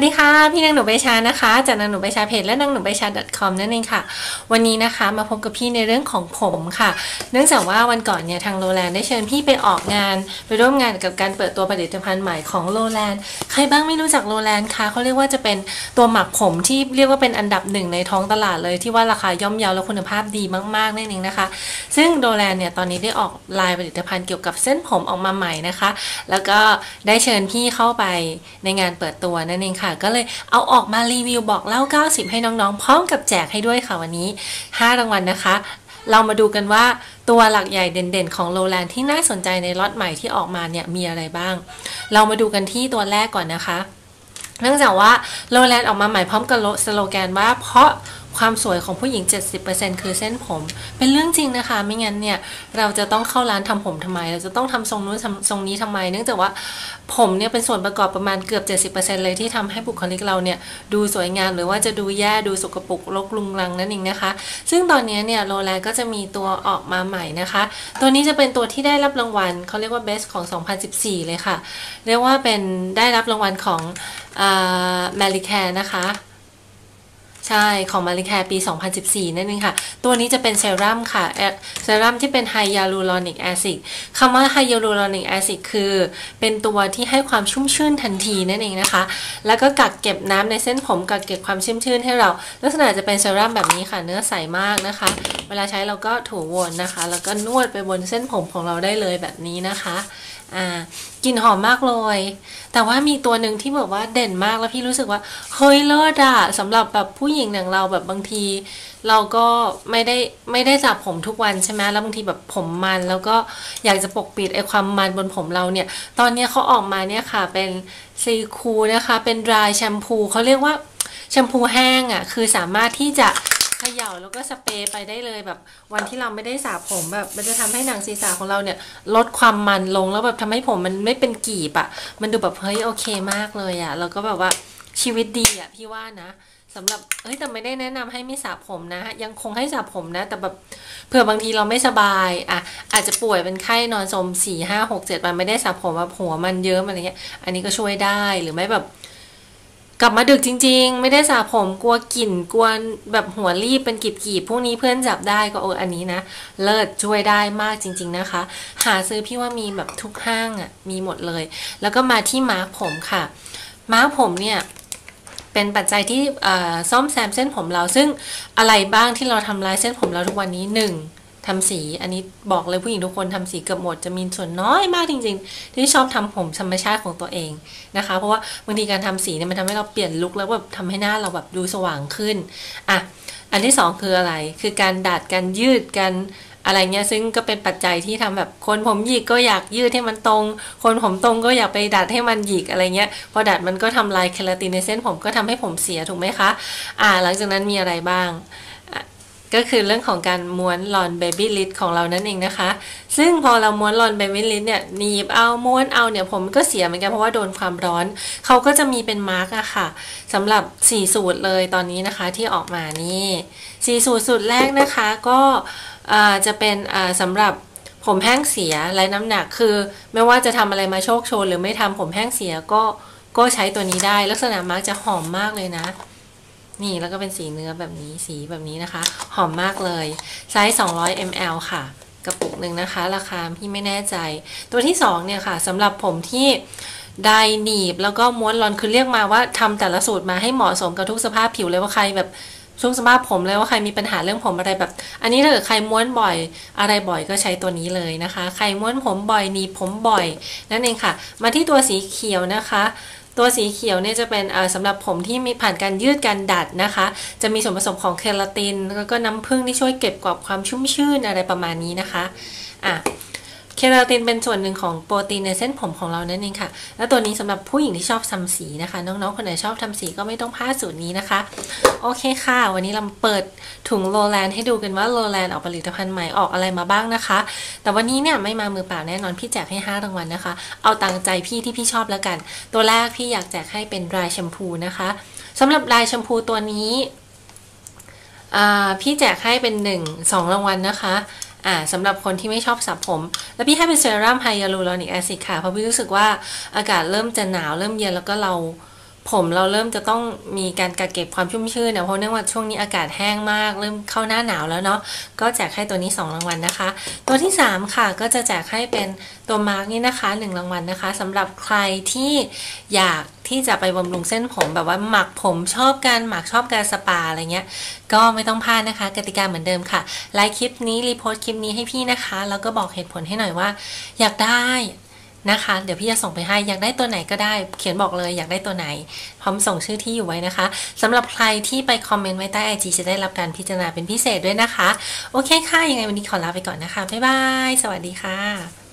วัสดีค่ะ พี่นางหนูใบชานะคะ จากนางหนูใบชาเพจและนางหนูใบชา .com นั่นเองค่ะ วันนี้นะคะมาพบกับพี่ในเรื่องของผมค่ะ เนื่องจากว่าวันก่อนเนี่ยทางโรแลนด์ได้เชิญพี่ไปออกงาน ไปร่วมงานกับการเปิดตัวผลิตภัณฑ์ใหม่ของโรแลนด์ใครบ้างไม่รู้จักโรแลนด์คะเขาเรียกว่าจะเป็นตัวหมักผมที่เรียกว่าเป็นอันดับหนึ่งในท้องตลาดเลยที่ว่าราคาย่อมเยาและคุณภาพดีมากๆนั่นเองนะคะ ซึ่งโรแลนด์เนี่ยตอนนี้ได้ออกลายผลิตภัณฑ์เกี่ยวกับเส้นผมออกมาใหม่นะคะ แล้วก็ได้เชิญพี่เข้าไปในงานเปิดตัวนั่นเองค่ะก็เลยเอาออกมารีวิวบอกเล่า 90 ให้น้องๆ พร้อมกับแจกให้ด้วยค่ะวันนี้ 5 รางวัลนะคะ เรามาดูกันว่าตัวหลักใหญ่เด่นๆของโลแลนที่น่าสนใจในล็อตใหม่ที่ออกมาเนี่ยมีอะไรบ้าง เรามาดูกันที่ตัวแรกก่อนนะคะ เนื่องจากว่าโลแลนออกมาใหม่พร้อมกับสโลแกนว่าเพราะ ความสวยของผู้หญิง 70%คือเส้นผม เป็นเรื่องจริงนะคะ ไม่งั้นเนี่ย เราจะต้องเข้าร้านทำผมทำไม เราจะต้องทำทรงนู้นทำทรงนี้ทำไม เนื่องจากว่าผมเนี่ยเป็นส่วนประกอบประมาณเกือบ 70%เลยที่ทำให้บุคลิกเราเนี่ยดูสวยงามหรือว่าจะดูแย่ดูสกปรกรกลุงรังนั่นเองนะคะ ซึ่งตอนนี้เนี่ยโรแลก็จะมีตัวออกมาใหม่นะคะ ตัวนี้จะเป็นตัวที่ได้รับรางวัลเขาเรียกว่า Best ของ 2014 เลยค่ะ เรียกว่าเป็นได้รับรางวัลของแมริแคร์นะคะ ใช่ของมาริแคร์ปี 2014 นั่นเองค่ะ ตัวนี้จะเป็นเซรั่มค่ะเซรั่มที่เป็นไฮยาลูรอนิกแอซิดคำว่าไฮยาลูรอนิกแอซิดคือ เป็นตัวที่ให้ความชุ่มชื่นทันทีนั่นเองนะคะ แล้วก็กักเก็บน้ำในเส้นผมกักเก็บความชุ่มชื่นให้เรา ลักษณะจะเป็นเซรั่มแบบนี้ค่ะ เนื้อใสมากนะคะ เวลาใช้เราก็ถูวนนะคะ แล้วก็นวดไปบนเส้นผมของเราได้เลยแบบนี้นะคะอ่ากลิ่นหอมมากเลย แต่ว่ามีตัวหนึ่งที่แบบว่าเด่นมากแล้วพี่รู้สึกว่า เฮ้ยเลิศอะสำหรับแบบผู้หญิงอย่างเราแบบบางที เราก็ไม่ได้ไม่ได้จับผมทุกวันใช่ไหมแล้วบางทีแบบผมมันแล้วก็อยากจะปกปิดไอ้ความมันบนผมเราเนี่ย ตอนนี้เขาออกมาเนี่ยค่ะเป็นซีคูนะคะ เป็นดรายแชมพูเขาเรียกว่าแชมพูแห้งอะ่ะคือสามารถที่จะ เขย่าแล้วก็สเปรย์ไปได้เลยแบบ วันที่เราไม่ได้สระผมแบบ มันจะทำให้หนังศีรษะของเราเนี่ย ลดความมันลงแล้วแบบทำให้ผมมันไม่เป็นกีบอะมันดูแบบเฮ้ยโอเคมากเลยอะแล้วก็แบบว่าชีวิตดีอะพี่ว่านะสำหรับเฮ้ยแต่ไม่ได้แนะนำให้ไม่สระผมนะ ยังคงให้สระผมนะ แต่แบบเผื่อบางทีเราไม่สบายอะอาจจะป่วยเป็นไข้นอนสมสี่ห้าหกเจ็ดวันไม่ได้สระผมแบบหัวมันเยอะอะไรเงี้ย อันนี้ก็ช่วยได้หรือไม่แบบ กลับมาดึกจริง ๆ ไม่ได้สระผมกลัวกลิ่นกลัวแบบหัวรีบเป็นกีบกีบพวกนี้เพื่อนจับได้ก็โอ้อันนี้นะ เลิศช่วยได้มากจริง ๆนะคะ หาซื้อพี่ว่ามีแบบทุกห้างอะ่ะมีหมดเลย แล้วก็มาที่มาร์กผมค่ะ มาร์กผมเนี่ยเป็นปัจจัยที่ซ่อมแซมเส้นผมเราซึ่งอะไรบ้างที่เราทำลายเส้นผมเราทุกวันนี้หนึ่ง ทำสี อันนี้บอกเลยผู้หญิงทุกคนทำสีเกือบหมดจะมีส่วนน้อยมากจริง ๆ ที่ชอบทำผมธรรมชาติของตัวเองนะคะ เพราะว่าบางทีการทำสีเนี่ยมันทำให้เราเปลี่ยนลุคแล้วแบบทำให้หน้าเราแบบดูสว่างขึ้นอะอันที่สองคืออะไร คือการดัดการยืดการอะไรเงี้ยซึ่งก็เป็นปัจจัยที่ทำแบบคนผมหยิกก็อยากยืดให้มันตรง คนผมตรงก็อยากไปดัดให้มันหยิกอะไรเงี้ยพอดัดมันก็ทำลายเคลาตินในเส้นผมก็ทำให้ผมเสียถูกไหมคะ อ่า หลังจากนั้นมีอะไรบ้าง ก็คือเรื่องของการม้วนลอนเบบี้ลิดของเรานั่นเองนะคะ ซึ่งพอเราม้วนลอนเบบี้ลิดเนี่ยหนีบเอาม้วนเอาเนี่ยผมก็เสียเหมือนกันเพราะว่าโดนความร้อน เขาก็จะมีเป็นมาร์กอะค่ะสำหรับ 4 สูตรเลยตอนนี้นะคะที่ออกมานี่ 4 สูตรสูตรแรกนะคะก็จะเป็นสำหรับผมแห้งเสียไรน้ำหนักคือ ไม่ว่าจะทำอะไรมาโชคโชน หรือไม่ทำผมแห้งเสียก็ก็ใช้ตัวนี้ได้ ลักษณะมาร์กจะหอมมากเลยนะ นี่แล้วก็เป็นสีเนื้อแบบนี้สีแบบนี้นะคะ หอมมากเลยไซส์ 200 ml ค่ะ กระปุกหนึ่งนะคะ ราคาพี่ไม่แน่ใจ ตัวที่ 2 เนี่ยค่ะสำหรับผมที่ได้หนีบแล้วก็ม้วนรอนคือเรียกมาว่าทำแต่ละสูตรมาให้เหมาะสมกับทุกสภาพผิวเลยว่าใครแบบช่วงสภาพผมเลยว่าใครมีปัญหาเรื่องผมอะไรแบบ อันนี้ถ้าเกิดใครม้วนบ่อยอะไรบ่อยก็ใช้ตัวนี้เลยนะคะ ใครม้วนผมบ่อยหนีบผมบ่อยนั่นเองค่ะ มาที่ตัวสีเขียวนะคะ ตัวสีเขียวเนี่ยจะเป็นสำหรับผมที่มีผ่านการยืดการดัดนะคะ จะมีส่วนผสมของเคลาติน แล้วก็น้ำผึ้งที่ช่วยเก็บกรอบความชุ่มชื่นอะไรประมาณนี้นะคะอะ เคลาตินเป็นส่วนหนึ่งของโปรตีนในเส้นผมของเรานั่นเองค่ะ แล้วตัวนี้สำหรับผู้หญิงที่ชอบทำสีนะคะ น้องๆ คนไหนชอบทำสีก็ไม่ต้องพลาดสูตรนี้นะคะ โอเคค่ะ วันนี้เราเปิดถุงโรแลนด์ให้ดูกันว่าโรแลนด์ออกผลิตภัณฑ์ใหม่ออกอะไรมาบ้างนะคะ แต่วันนี้เนี่ยไม่มามือเปล่าแน่นอนพี่แจกให้5รางวัลนะคะ เอาตังใจพี่ที่พี่ชอบแล้วกัน ตัวแรกพี่อยากแจกให้เป็นรายแชมพูนะคะสำหรับรายแชมพูตัวนี้พี่แจกให้เป็น 1 2 รางวัลนะคะ อ่าสำหรับคนที่ไม่ชอบสระผม แล้วพี่ให้เป็นเซรั่มไฮยาลูรอนิกแอซิดค่ะ เพราะพี่รู้สึกว่าอากาศเริ่มจะหนาวเริ่มเย็นแล้วก็เรา ผมเราเริ่มจะต้องมีการกักเก็บความชุ่มชื่นเนะเพราะเนื่องว่าช่วงนี้อากาศแห้งมาก เริ่มเข้าหน้าหนาวแล้วเนาะก็แจกให้ตัวนี้ 2 รางวัลนะคะ ตัวที่ 3 ค่ะก็จะแจกให้เป็นตัวมาร์กนี่นะคะ 1 รางวัลนะคะสำหรับใครที่อยากที่จะไปบำรุงเส้นผมแบบว่าหมักผมชอบการหมักชอบการสปาอะไรเงี้ย ก็ไม่ต้องพลาดนะคะ กติกาเหมือนเดิมค่ะไลค์คลิปนี้รีโพสต์คลิปนี้ให้พี่นะคะ แล้วก็บอกเหตุผลให้หน่อยว่า อยากได้ นะคะ เดี๋ยวพี่จะส่งไปให้ อยากได้ตัวไหนก็ได้ เขียนบอกเลยอยากได้ตัวไหน พร้อมส่งชื่อที่อยู่ไว้นะคะสำหรับใครที่ไปคอมเมนต์ไว้ใต้ไอจีจะได้รับการพิจารณาเป็นพิเศษด้วยนะคะ โอเคค่ะ ยังไงวันนี้ขอลาไปก่อนนะคะ บ๊ายบาย สวัสดีค่ะ